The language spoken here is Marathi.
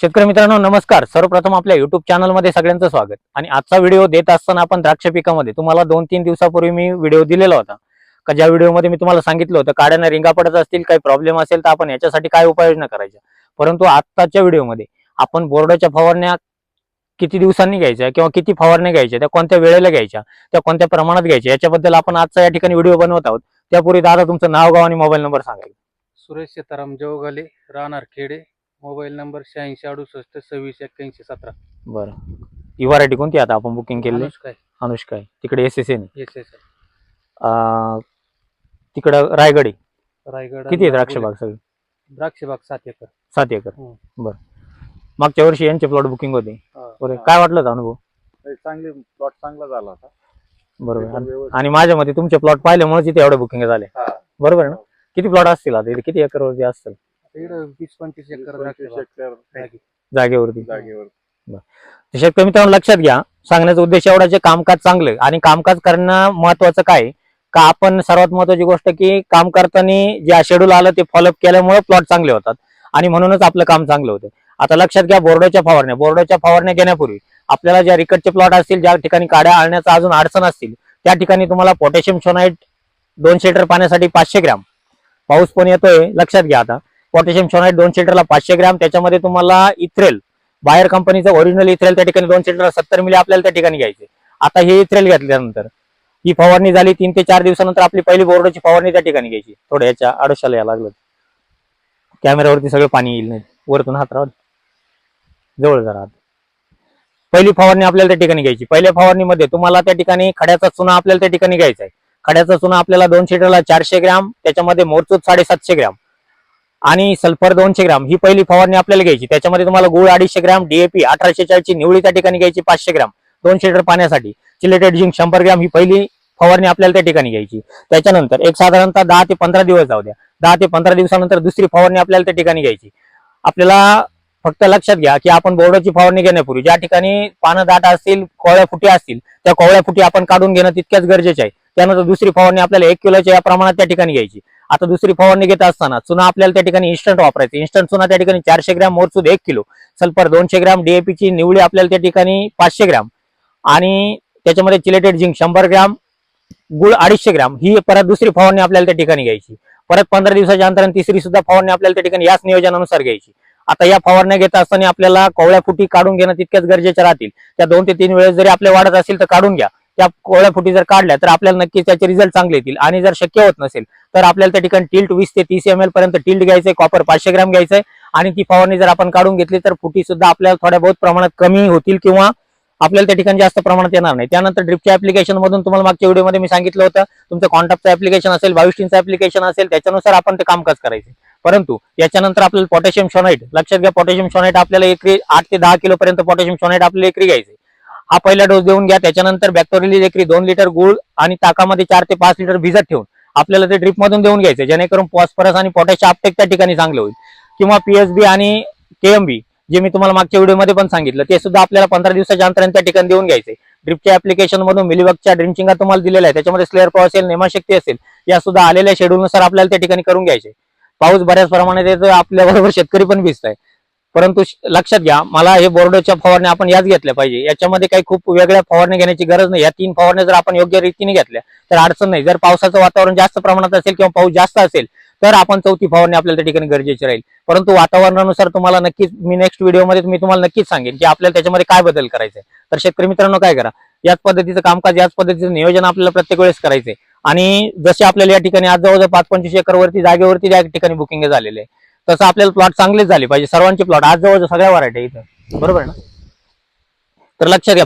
शेतकरी मित्रांनो नमस्कार. सर्वप्रथम आपल्या युट्यूब चॅनलमध्ये सगळ्यांचं स्वागत. आणि आजचा व्हिडिओ देत असताना आपण द्राक्ष पिकामध्ये तुम्हाला दोन तीन दिवसापूर्वी मी व्हिडिओ दिलेला होता. का ज्या व्हिडिओमध्ये मी तुम्हाला सांगितलं होतं काड्यांना रिंगा पडत असतील काही प्रॉब्लेम असेल तर आपण याच्यासाठी काय उपाययोजना करायच्या? परंतु आत्ताच्या व्हिडिओमध्ये आपण बोर्डाच्या फवारण्या किती दिवसांनी घ्यायच्या किंवा किती फवारण्या घ्यायच्या त्या कोणत्या वेळेला घ्यायच्या त्या कोणत्या प्रमाणात घ्यायच्या याच्याबद्दल आपण आजचा या ठिकाणी व्हिडिओ बनवत आहोत. त्यापूर्वी दादा तुमचं नाव गाव आणि मोबाईल नंबर सांगायचं सुरेश सीताराम जवगाले राहणार खेडे. मोबाईल नंबर शहाऐंशी अडुसष्ट सव्वीस एक्क्याऐंशी सतरा. बरं. ही व्हरायटी कोणती आता? आपण बुकिंग केली अनुष्का आहे. अनुष्का आहे. तिकडे S S N yes yes तिकडं रायगड आहे. रायगड किती आहे द्राक्ष बाग सगळी. द्राक्ष बाग सात एकर. सात एकर. हम्म. बरं. मागच्या वर्षी यांचे प्लॉट बुकिंग होते. बरं काय वाटलं होतं अनुभव? चांगली प्लॉट चांगला झाला होता. बरोबर. आणि- व्यवस्थित. आणि माझ्या मते तुमचे प्लॉट पाहिल्यामुळे तिथे एवढे बुकिंग झाले. हा. बरोबर आहे ना? किती प्लॉट असतील आता? इथे किती एकरवरती असतील? इकडं वीस पंचवीस एकर द्राक्ष पंचवीस बाग एकर आहे. जागेवरती. जागेवर तर शेतकरी मित्रांनो लक्षात घ्या सांगण्याचा उद्देश एवढा जे कामकाज चांगलं. आणि कामकाज करणं महत्वाचं काय? का आपण सर्वात महत्वाची गोष्ट की काम करताना जे शेड्यूल आलं ते फॉलोअप केल्यामुळे प्लॉट चांगले होतात. आणि म्हणूनच आपलं काम चांगलं होतं. आता लक्षात घ्या बोर्डाच्या फवारण्या. बोर्डाच्या फवारण्या घेण्यापूर्वी आपल्याला ज्या रिकटचे प्लॉट असतील ज्या ठिकाणी काड्या आणण्याचा अजून अडचण असतील त्या ठिकाणी तुम्हाला पोटॅशियम सोनाईट दोनशे लिटर पाण्यासाठी पाचशे ग्रॅम. पाऊस पण येतोय लक्षात घ्या आता. पोटॅशियम शोनाईट दोन लिटरला पाचशे ग्रॅम त्याच्यामध्ये तुम्हाला इथ्रेल बाहेर कंपनीचं ओरिजिनल इथ्रेल त्या ठिकाणी दोन लिटर सत्तर मिली आपल्याला त्या ठिकाणी घ्यायचे. आता हे इथ्रेल घेतल्यानंतर ही फवारणी झाली तीन ते चार दिवसानंतर आपली पहिली बोर्डाची फवारणी त्या ठिकाणी घ्यायची. थोड्या याच्या आडोशाला यायला लागलं. कॅमेऱ्यावरती सगळं पाणी येईल नाही. वरतून हात राहत जवळ जरा पहिली फवारणी आपल्याला त्या ठिकाणी घ्यायची. पहिल्या फवारणीमध्ये तुम्हाला त्या ठिकाणी खड्याचा चुना आपल्याला त्या ठिकाणी घ्यायचा आहे. खड्याचा चुना आपल्याला दोन लिटरला चारशे ग्रॅम त्याच्यामध्ये मोरचूत साडेसातशे ग्रॅम. आणि सल्फर दोनशे ग्रॅम ही पहिली फवारणी आपल्याला घ्यायची. त्याच्यामध्ये तुम्हाला गुळ अडीचशे ग्रॅम डीएपी अठराशे चाळीसची निवळी त्या ठिकाणी घ्यायची पाचशे ग्राम. दोनशे लिटर पाण्यासाठी चिलेटेड झिंक शंभर ग्राम ही पहिली फवारणी आपल्याला त्या ठिकाणी घ्यायची. त्याच्यानंतर एक साधारणतः दहा ते पंधरा दिवस जाऊ द्या. दहा ते पंधरा दिवसानंतर दुसरी फवारणी आपल्याला त्या ठिकाणी घ्यायची. आपल्याला फक्त लक्षात घ्या की आपण बोर्डाची फवारणी घेण्यापूर्वी ज्या ठिकाणी पानं दाट असतील कोवळ्या फुटी असतील त्या कोवळ्या फुटी आपण काढून घेणं तितक्याच गरजेचे आहे. त्यानंतर दुसरी फवारणी आपल्याला एक किलोच्या या प्रमाणात त्या ठिकाणी घ्यायची. आता दुसरी फवारणी घेत असताना चुना आपल्याला त्या ठिकाणी इन्स्टंट वापरायचं. इन्स्टंट चुना त्या ठिकाणी चारशे ग्रॅम मोरसूद एक किलो. सल्फर दोनशे ग्रॅम डीएपीची निवडी आपल्याला त्या ठिकाणी पाचशे ग्रॅम. आणि त्याच्यामध्ये चिलेटेड झिंक शंभर ग्रॅम गुळ अडीचशे ग्रॅम. ही परत दुसरी फवारणी आपल्याला त्या ठिकाणी घ्यायची. परत पंधरा दिवसाच्या अंतराने तिसरी सुद्धा फवारणी आपल्याला त्या ठिकाणी याच नियोजनानुसार घ्यायची. आता या फवारण्या घेत असताना आपल्याला कोवळ्या फुटी काढून घेणं तितक्याच गरजेच्या राहतील. त्या दोन ते तीन वेळेस जरी आपल्या वाढत असेल तर काढून घ्या. त्या कोळ्या फुटी जर काढल्या तर आपल्याला नक्कीच त्याचे रिझल्ट चांगले येतील. आणि जर शक्य होत नसेल तर आपल्याला त्या ठिकाणी टिल्ट वीस ते तीस एम एल पर्यंत टिल्ट घ्यायचंय कॉपर पाचशे ग्रॅम घ्यायचंय. आणि ती फवारणी जर आपण काढून घेतली तर फुटी सुद्धा आपल्याला थोड्या बहुत प्रमाणात कमी होतील किंवा आपल्याला त्या ठिकाणी जास्त प्रमाणात येणार नाही. त्यानंतर ड्रिपच्या ऍप्लिकेशन मधून तुम्हाला मागच्या व्हिडिओमध्ये मी सांगितलं होतं तुमचं कॉन्टॅक्टचं ऍप्लिकेशन असेल बाविस्टीनचं ऍप्लिकेशन असेल त्याच्यानुसार आपण ते कामकाज करायचे परंतु याच्यानंतर आपल्याला पोटॅशियम शोनाईट लक्षात घ्या पोटॅशियम शोनाईट आपल्याला एकरी आठ ते दहा किलोपर्यंत पोटॅशियम शोनाईट आपल्याला एकरी घ्यायचे हा पहिला डोस देऊन घ्या. त्याच्यानंतर बॅक्टोरियल एकरी दोन लिटर गुळ आणि ताकामध्ये चार ते पाच लिटर भिजत ठेवून आपल्याला ते ड्रिप मधून देऊन घ्यायचे जेणेकरून फॉस्फरस आणि पोटॅश आपटेक त्या ठिकाणी चांगलं होईल. किंवा पीएसबी आणि केएमबी जे मी तुम्हाला मागच्या व्हिडिओमध्ये पण सांगितलं ते सुद्धा आपल्याला पंधरा दिवसाच्या अंतराने त्या ठिकाणी देऊन घ्यायचे ड्रिपच्या ऍप्लिकेशन मधून मिलिबगच्या ड्रिंचिंगा तुम्हाला दिलेला आहे. त्याच्यामध्ये स्लेअर पॉ असेल नेमाशक्ती असेल या सुद्धा आलेल्या शेड्यूलनुसार आपल्याला त्या ठिकाणी करून घ्यायचे पाऊस बऱ्याच प्रमाणात येतो आपल्याबरोबर शेतकरी पण भिजत आहे परंतु लक्षात घ्या मला हे बोर्डच्या फवारण्या आपण याच घेतल्या पाहिजे. याच्यामध्ये काही खूप वेगळ्या फवारण्या घेण्याची गरज नाही. या तीन फवारण्या जर आपण योग्य रीतीने घेतल्या तर अडचण नाही. जर पावसाचं वातावरण जास्त प्रमाणात असेल किंवा पाऊस जास्त असेल तर आपण चौथी फवारणी आपल्याला त्या ठिकाणी गरजेची राहील. परंतु वातावरणानुसार तुम्हाला नक्कीच मी नेक्स्ट व्हिडिओमध्ये मी तुम्हाला नक्कीच सांगेन की आपल्याला त्याच्यामध्ये काय बदल करायचे तर शेतकरी मित्रांनो काय करा याच पद्धतीचं कामकाज याच पद्धतीचं नियोजन आपल्याला प्रत्येक वेळेस करायचंय. आणि जसे आपल्याला या ठिकाणी आज जवळजवळ पाच पंचवीस एकरवरती जागेवरती या ठिकाणी बुकिंग झालेले आहे. तसं आपल्याला प्लॉट चांगलेच झाले पाहिजे. सर्वांचे प्लॉट आज जवळ सगळ्या व्हरायटी इथं बरोबर आहे ना? तर लक्षात घ्या.